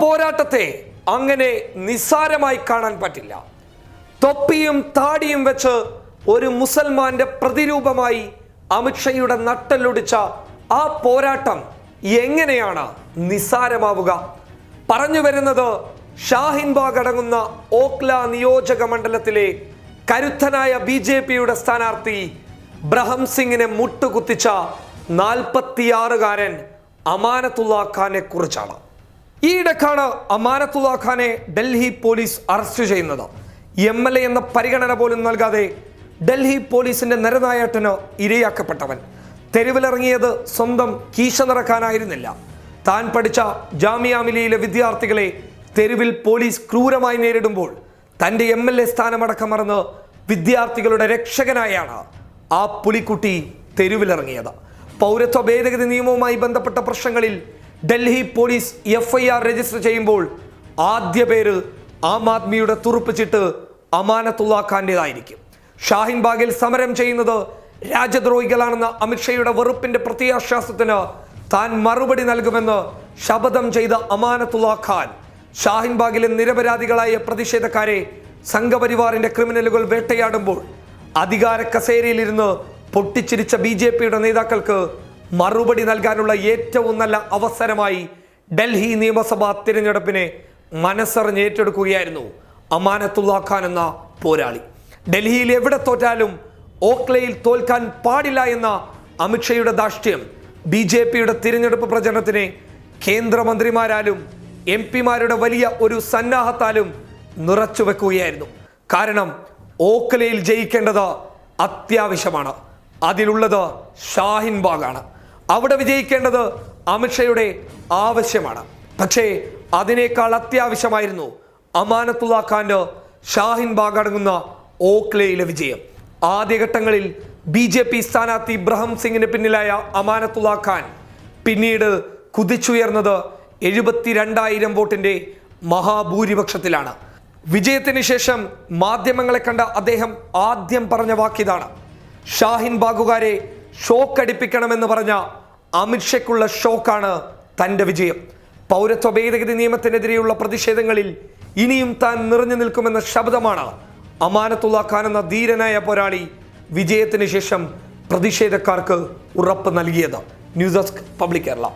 പോരാട്ടത്തെ അങ്ങനെ നിസ്സാരമായി കാണാൻ പറ്റില്ല. തൊപ്പിയും താടിയും വെച്ച് ഒരു മുസൽമാന്റെ പ്രതിരൂപമായി അമിത്ഷയുടെ നട്ടലൊടിച്ച ആ പോരാട്ടം എങ്ങനെയാണ് നിസ്സാരമാവുക? പറഞ്ഞു വരുന്നത് ഷാഹിൻബാഗ് അടങ്ങുന്ന ഓക്ല നിയോജക മണ്ഡലത്തിലെ കരുത്തനായ ബി ജെ പിയുടെ സ്ഥാനാർത്ഥി ബ്രഹം സിംഗിനെ മുട്ടുകുത്തിച്ച നാൽപ്പത്തിയാറുകാരൻ അമാനത്തുള്ള ഖാനെ കുറിച്ചാണ്. ഈയിടക്കാണ് അമാനത്തുള്ള ഖാനെ ഡൽഹി പോലീസ് അറസ്റ്റ് ചെയ്യുന്നത്. എം എൽ എ എന്ന പരിഗണന പോലും നൽകാതെ ഡൽഹി പോലീസിന്റെ നരനായാട്ടിന് ഇരയാക്കപ്പെട്ടവൻ. തെരുവിലിറങ്ങിയത് സ്വന്തം കീശ നിറക്കാനായിരുന്നില്ല. താൻ പഠിച്ച ജാമിയ മിലിയിലെ വിദ്യാർത്ഥികളെ തെരുവിൽ പോലീസ് ക്രൂരമായി നേരിടുമ്പോൾ തന്റെ എം എൽ എ സ്ഥാനമടക്കം മറന്ന് വിദ്യാർത്ഥികളുടെ രക്ഷകനായാണ് ആ പുലിക്കുട്ടി തെരുവിലിറങ്ങിയത്. പൗരത്വ ഭേദഗതി നിയമവുമായി ബന്ധപ്പെട്ട പ്രശ്നങ്ങളിൽ Delhi police F I R register ചെയ്യുമ്പോൾ ആദ്യ പേര് ആം ആദ്മിയുടെ തുറുപ്പ് ചിട്ട് അമാനത്തുള്ള ഖാന്റേതായിരിക്കും ഷാഹിൻ ബാഗിൽ സമരം ചെയ്യുന്നത് രാജ്യദ്രോഹികളാണെന്ന അമിത്ഷയുടെ വെറുപ്പിന്റെ പ്രത്യാശ്വാസത്തിന് താൻ മറുപടി നൽകുമെന്ന് ശപഥം ചെയ്ത അമാനത്തുള്ള ഖാൻ. ഷാഹിൻബാഗിലെ നിരപരാധികളായ പ്രതിഷേധക്കാരെ സംഘപരിവാറിന്റെ ക്രിമിനലുകൾ വേട്ടയാടുമ്പോൾ അധികാര കസേരയിലിരുന്ന് പൊട്ടിച്ചിരിച്ച ബി നേതാക്കൾക്ക് മറുപടി നൽകാനുള്ള ഏറ്റവും നല്ല അവസരമായി ഡൽഹി നിയമസഭാ തിരഞ്ഞെടുപ്പിനെ മനസ്സറിഞ്ഞ് ഏറ്റെടുക്കുകയായിരുന്നു അമാനത്തുള്ള ഖാൻ എന്ന പോരാളി. ഡൽഹിയിൽ എവിടെ തോറ്റാലും ഓക്ലയിൽ തോൽക്കാൻ പാടില്ല എന്ന അമിത്ഷയുടെ ദാഷ്ട്യം ബി ജെ പിയുടെ തിരഞ്ഞെടുപ്പ് പ്രചരണത്തിനെ കേന്ദ്രമന്ത്രിമാരാലും എം പിമാരുടെ വലിയ ഒരു സന്നാഹത്താലും നിറച്ചു വെക്കുകയായിരുന്നു. കാരണം ഓക്ലയിൽ ജയിക്കേണ്ടത് അത്യാവശ്യമാണ്. അതിലുള്ളത് ഷാഹിൻ ബാഗാണ്. അവിടെ വിജയിക്കേണ്ടത് അമിത്ഷയുടെ ആവശ്യമാണ്. പക്ഷേ അതിനേക്കാൾ അത്യാവശ്യമായിരുന്നു അമാനത്തുള്ള ഖാന്റെ ഷാഹിൻ ബാഗ് അടങ്ങുന്ന ഓക്ലയിലെ വിജയം. ആദ്യഘട്ടങ്ങളിൽ ബി ജെ പി സ്ഥാനാർത്ഥി ഇബ്രഹം സിംഗിന് പിന്നിലായ അമാനത്തുള്ള ഖാൻ പിന്നീട് കുതിച്ചുയർന്നത് എഴുപത്തിരണ്ടായിരം വോട്ടിന്റെ മഹാഭൂരിപക്ഷത്തിലാണ്. വിജയത്തിന് ശേഷം മാധ്യമങ്ങളെ കണ്ട അദ്ദേഹം ആദ്യം പറഞ്ഞ വാക്കിതാണ് ഷാഹിൻ ബാഗുകാരെ ഷോക്കടിപ്പിക്കണമെന്ന് പറഞ്ഞ അമിത്ഷയ്ക്കുള്ള ഷോക്കാണ് തന്റെ വിജയം. പൗരത്വ ഭേദഗതി നിയമത്തിനെതിരെയുള്ള പ്രതിഷേധങ്ങളിൽ ഇനിയും താൻ നിറഞ്ഞു നിൽക്കുമെന്ന ശബ്ദമാണ് അമാനത്തുള്ള ഖാൻ എന്ന ധീരനായ പോരാളി വിജയത്തിന് ശേഷം പ്രതിഷേധക്കാർക്ക് ഉറപ്പ് നൽകിയത്. News desk public Kerala.